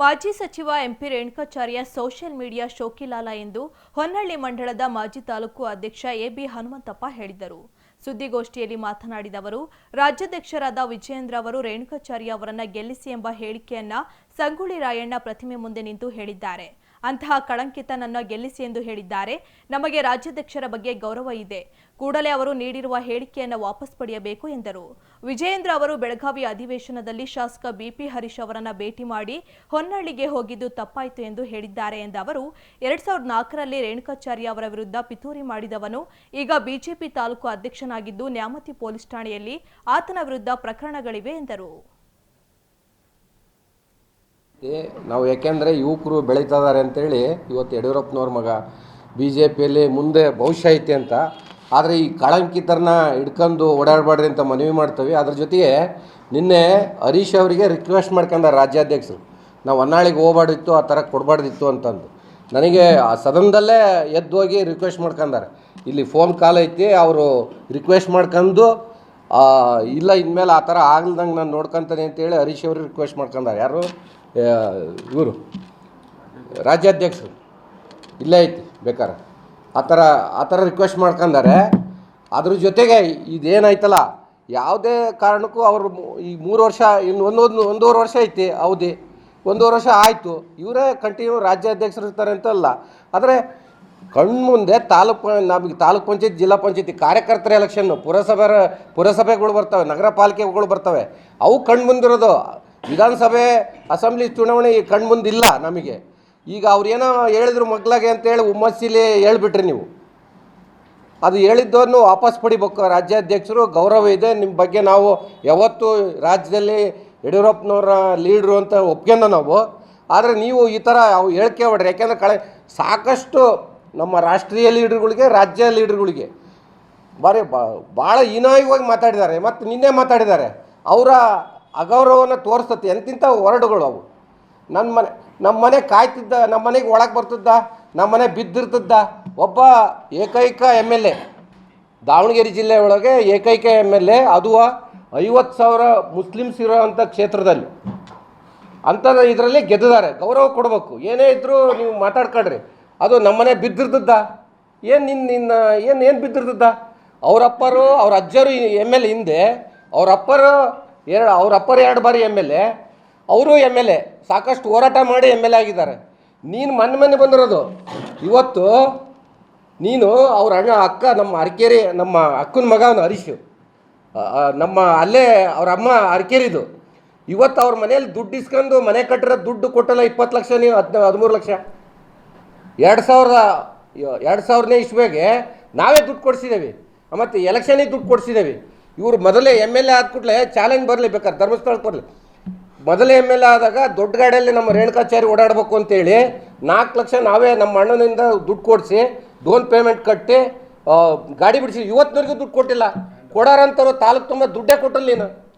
ಮಾಜಿ ಸಚಿವ MP Renukacharya social media ಶೋಕಿಲಾಲ ಎಂದು ಹೊನ್ನಳ್ಳಿ ಮಂಡಳದ ಮಾಜಿ ತಾಲೂಕು ಅಧ್ಯಕ್ಷ ಎಬಿ ಹನುಮಂತಪ್ಪ ಹೇಳಿದರು. ಸುದ್ದಿಗೋಷ್ಠಿಯಲ್ಲಿ ಮಾತನಾಡಿದ ಅವರು, ರಾಜ್ಯಾಧ್ಯಕ್ಷರಾದ ವಿಜಯೇಂದ್ರ ಅವರು ರೇಣುಕಾಚಾರ್ಯ ಅವರನ್ನ ಗೆಲ್ಲಿಸಿ ಎಂಬ ಹೇಳಿಕೆಯನ್ನ ಸಂಗೊಳ್ಳಿ ರಾಯಣ್ಣ ಪ್ರತಿಮೆ ಮುಂದೆ ನಿಂತು ಹೇಳಿದ್ದಾರೆ. ಅಂತಹ ಕಳಂಕಿತನನ್ನ ಗೆಲ್ಲಿಸಿ ಎಂದು ಹೇಳಿದ್ದಾರೆ. ನಮಗೆ ರಾಜ್ಯಾಧ್ಯಕ್ಷರ ಬಗ್ಗೆ ಗೌರವ ಇದೆ. ಕೂಡಲೇ ಅವರು ನೀಡಿರುವ ಹೇಳಿಕೆಯನ್ನು ವಾಪಸ್ ಪಡೆಯಬೇಕು ಎಂದರು. ವಿಜಯೇಂದ್ರ ಅವರು ಬೆಳಗಾವಿ ಅಧಿವೇಶನದಲ್ಲಿ ಶಾಸಕ ಬಿಪಿ ಹರೀಶ್ ಅವರನ್ನ ಭೇಟಿ ಮಾಡಿ ಹೊನ್ನಳ್ಳಿಗೆ ಹೋಗಿದ್ದು ತಪ್ಪಾಯಿತು ಎಂದು ಹೇಳಿದ್ದಾರೆ ಎಂದ ಅವರು, ಎರಡ್ ಸಾವಿರದ ನಾಲ್ಕರಲ್ಲಿ ರೇಣುಕಾಚಾರ್ಯ ಅವರ ವಿರುದ್ಧ ಪಿತೂರಿ ಮಾಡಿದವನು ಈಗ ಬಿಜೆಪಿ ತಾಲೂಕು ಅಧ್ಯಕ್ಷನಾಗಿದ್ದು ನ್ಯಾಮತಿ ಪೊಲೀಸ್ ಠಾಣೆಯಲ್ಲಿ ಆತನ ವಿರುದ್ಧ ಪ್ರಕರಣಗಳಿವೆ ಎಂದರು. ನಾವು ಯಾಕೆಂದರೆ ಯುವಕರು ಬೆಳೀತಾ ಇದ್ದಾರೆ ಅಂತೇಳಿ ಇವತ್ತು ಯಡಿಯೂರಪ್ಪನವ್ರ ಮಗ ಬಿ ಜೆ ಪಿಯಲ್ಲಿ ಮುಂದೆ ಭವಿಷ್ಯ ಐತೆ ಅಂತ. ಆದರೆ ಈ ಕಳಂಕಿತರನ್ನ ಹಿಡ್ಕೊಂಡು ಓಡಾಡಬಾರ್ದು ಅಂತ ಮನವಿ ಮಾಡ್ತೀವಿ. ಅದ್ರ ಜೊತೆಗೆ ನಿನ್ನೆ ಹರೀಶ್ ಅವರಿಗೆ ರಿಕ್ವೆಸ್ಟ್ ಮಾಡ್ಕೊಂಡ ರಾಜ್ಯಾಧ್ಯಕ್ಷರು. ನಾವು ಹೊನ್ನಾಳಿಗೆ ಹೋಗ್ಬಾರ್ದಿತ್ತು, ಆ ಥರ ಕೊಡಬಾರ್ದಿತ್ತು ಅಂತಂದು. ನನಗೆ ಆ ಸದನದಲ್ಲೇ ಎದ್ದು ಹೋಗಿ ರಿಕ್ವೆಸ್ಟ್ ಮಾಡ್ಕೊಂಡಾರೆ. ಇಲ್ಲಿ ಫೋನ್ ಕಾಲ್ ಐತಿ, ಅವರು ರಿಕ್ವೆಸ್ಟ್ ಮಾಡ್ಕೊಂಡು ಇಲ್ಲ, ಇನ್ಮೇಲೆ ಆ ಥರ ಆಗ್ಲ್ದಂಗೆ ನಾನು ನೋಡ್ಕೊತೇನೆ ಅಂತೇಳಿ ಹರೀಶ್ ಅವರು ರಿಕ್ವೆಸ್ಟ್ ಮಾಡ್ಕೊಂಡಾರೆ. ಯಾರು? ಇವರು. ರಾಜ್ಯಾಧ್ಯಕ್ಷರು. ಇಲ್ಲೇ ಐತಿ, ಬೇಕಾರೆ. ಆ ಥರ ಆ ಥರ ರಿಕ್ವೆಸ್ಟ್ ಮಾಡ್ಕೊಂಡಾರೆ. ಅದ್ರ ಜೊತೆಗೆ ಇದೇನಾಯ್ತಲ್ಲ, ಯಾವುದೇ ಕಾರಣಕ್ಕೂ ಅವರು ಈ ಮೂರು ವರ್ಷ, ಇನ್ನು ಒಂದೊಂದು ಒಂದೂವರೆ ವರ್ಷ ಐತಿ, ಅವಧಿ. ಒಂದೂವರೆ ವರ್ಷ ಆಯಿತು. ಇವರೇ ಕಂಟಿನ್ಯೂ ರಾಜ್ಯಾಧ್ಯಕ್ಷರು ಇರ್ತಾರೆ ಅಂತ ಅಲ್ಲ ಆದರೆ ಕಣ್ಮುಂದೆ ತಾಲೂಕು ನಮಗೆ ತಾಲೂಕ್ ಪಂಚಾಯತ್, ಜಿಲ್ಲಾ ಪಂಚಾಯತಿ ಕಾರ್ಯಕರ್ತರ ಎಲೆಕ್ಷನ್ನು ಪುರಸಭೆ ಪುರಸಭೆಗಳು ಬರ್ತವೆ, ನಗರ ಪಾಲಿಕೆಗಳು ಬರ್ತವೆ. ಅವು ಕಣ್ಮುಂದಿರೋದು. ವಿಧಾನಸಭೆ, ಅಸೆಂಬ್ಲಿ ಚುನಾವಣೆ ಕಣ್ಮುಂದಿಲ್ಲ ನಮಗೆ. ಈಗ ಅವ್ರು ಏನೋ ಹೇಳಿದ್ರು ಮಗ್ಲಾಗೆ ಅಂತೇಳಿ ಹುಮ್ಮಸ್ಸಿಲಿ ಹೇಳ್ಬಿಟ್ರಿ ನೀವು. ಅದು ಹೇಳಿದ್ದನ್ನು ವಾಪಸ್ ಪಡಿಬೇಕು. ರಾಜ್ಯಾಧ್ಯಕ್ಷರು ಗೌರವ ಇದೆ. ನಿಮ್ಮ ಬಗ್ಗೆ ನಾವು ಯಾವತ್ತು ರಾಜ್ಯದಲ್ಲಿ ಯಡಿಯೂರಪ್ಪನವರ ಲೀಡ್ರು ಅಂತ ಒಪ್ಕೊಂಡ ನಾವು. ಆದರೆ ನೀವು ಈ ಥರ ಅವು ಹೇಳ್ಕೇಬೇಡ್ರಿ ಯಾಕೆಂದ್ರೆ ಕಳೆ, ಸಾಕಷ್ಟು ನಮ್ಮ ರಾಷ್ಟ್ರೀಯ ಲೀಡ್ರುಗಳಿಗೆ, ರಾಜ್ಯ ಲೀಡರ್ಗಳಿಗೆ. ಬಾರಿ ಭಾಳ ಹೀನಾಯವಾಗಿ ಮಾತಾಡಿದ್ದಾರೆ. ಮತ್ತು ನಿನ್ನೆ ಮಾತಾಡಿದ್ದಾರೆ. ಅವರ ಅಗೌರವವನ್ನು ತೋರಿಸ್ತತಿ. ಎಂತಿಂಥ ವರ್ಡ್ಗಳು ಅವು. ನನ್ನ ಮನೆ ನಮ್ಮ ಮನೆ ಕಾಯ್ತಿದ್ದ ನಮ್ಮ ಮನೆಗೆ ಒಳಗೆ ಬರ್ತಿದ್ದ ನಮ್ಮ ಮನೆ ಬಿದ್ದಿರ್ತಿದ್ದ ಒಬ್ಬ ಏಕೈಕ ಎಂ ಎಲ್ ಎ. ದಾವಣಗೆರೆ ಜಿಲ್ಲೆ ಒಳಗೆ ಏಕೈಕ ಎಂ ಎಲ್ ಎ, ಅದು ಐವತ್ತು ಸಾವಿರ ಮುಸ್ಲಿಮ್ಸ್ ಇರೋವಂಥ ಕ್ಷೇತ್ರದಲ್ಲಿ. ಅಂಥದ್ದು ಇದರಲ್ಲಿ ಗೆದ್ದಿದ್ದಾರೆ. ಗೌರವ ಕೊಡಬೇಕು. ಏನೇ ಇದ್ದರೂ ನೀವು ಮಾತಾಡ್ಕೊಳ್ರಿ. ಅದು ನಮ್ಮನೆ ಬಿದ್ದಿರ್ತದ್ದ ಏನು ನಿನ್ನ ನಿನ್ನ, ಏನು ಏನು ಬಿದ್ದಿರ್ದದ್ದ? ಅವರಪ್ಪರು, ಅವ್ರ ಅಜ್ಜರು ಎಂ ಎಲ್ ಎ ಹಿಂದೆ, ಅವರಪ್ಪರು ಎರಡು ಅವ್ರ ಅಪ್ಪರು ಎರಡು ಬಾರಿ ಎಂ ಎಲ್ ಎ, ಅವರು ಎಂ ಎಲ್ ಎ, ಸಾಕಷ್ಟು ಹೋರಾಟ ಮಾಡಿ ಎಂ ಎಲ್ ಎ ಆಗಿದ್ದಾರೆ. ನೀನು ಮೊನ್ನೆ ಮೊನ್ನೆ ಬಂದಿರೋದು. ಇವತ್ತು ನೀನು ಅವ್ರ ಅಣ್ಣ, ಅಕ್ಕ, ನಮ್ಮ ಅರಕೇರಿ ನಮ್ಮ ಅಕ್ಕನ ಮಗ ಅವನು ಹರೀಶು ನಮ್ಮ ಅಲ್ಲೇ ಅವ್ರ ಅಮ್ಮ ಅರಕೇರಿದು ಇವತ್ತು ಅವ್ರ ಮನೇಲಿ ದುಡ್ಡು ಇಸ್ಕೊಂಡು ಮನೆ ಕಟ್ಟಿರೋ ದುಡ್ಡು ಕೊಟ್ಟಲ್ಲ ಇಪ್ಪತ್ತು ಲಕ್ಷ ನೀವು ಹದಿನ, ಹದಿಮೂರು ಲಕ್ಷ. ಎರಡು ಸಾವಿರದ ಎರಡು ಸಾವಿರನೇ ಇಸ್ವಿಗೆ ನಾವೇ ದುಡ್ಡು ಕೊಡಿಸಿದ್ದೇವೆ ಮತ್ತು ಎಲೆಕ್ಷನಿಗೆ ದುಡ್ಡು ಕೊಡಿಸಿದ್ದೇವೆ ಇವರು ಮೊದಲೇ ಎಂ ಎಲ್ ಎ ಆದ ಕೂಡಲೇ ಚಾಲೆಂಜ್ ಬರಲಿ ಬೇಕಾದ್ರೆ ಧರ್ಮಸ್ಥಳಕ್ಕೆ ಬರಲಿ. ಮೊದಲೇ ಎಂ ಎಲ್ ಎ ಆದಾಗ ದೊಡ್ಡ ಗಾಡಿಯಲ್ಲಿ ನಮ್ಮ ರೇಣುಕಾಚಾರಿ ಓಡಾಡಬೇಕು ಅಂತೇಳಿ ನಾಲ್ಕು ಲಕ್ಷ ನಾವೇ ನಮ್ಮ ಅಣ್ಣನಿಂದ ದುಡ್ಡು ಕೊಡಿಸಿ ಡೋನ್ ಪೇಮೆಂಟ್ ಕಟ್ಟಿ ಗಾಡಿ ಬಿಡಿಸಿ. ಇವತ್ತಿನವರೆಗೂ ದುಡ್ಡು ಕೊಟ್ಟಿಲ್ಲ. ಕೊಡಾರಂತವ್ರು ತಾಲೂಕು ತುಂಬ ದುಡ್ಡೇ ಕೊಟ್ಟಲ್ಲ ನೀನು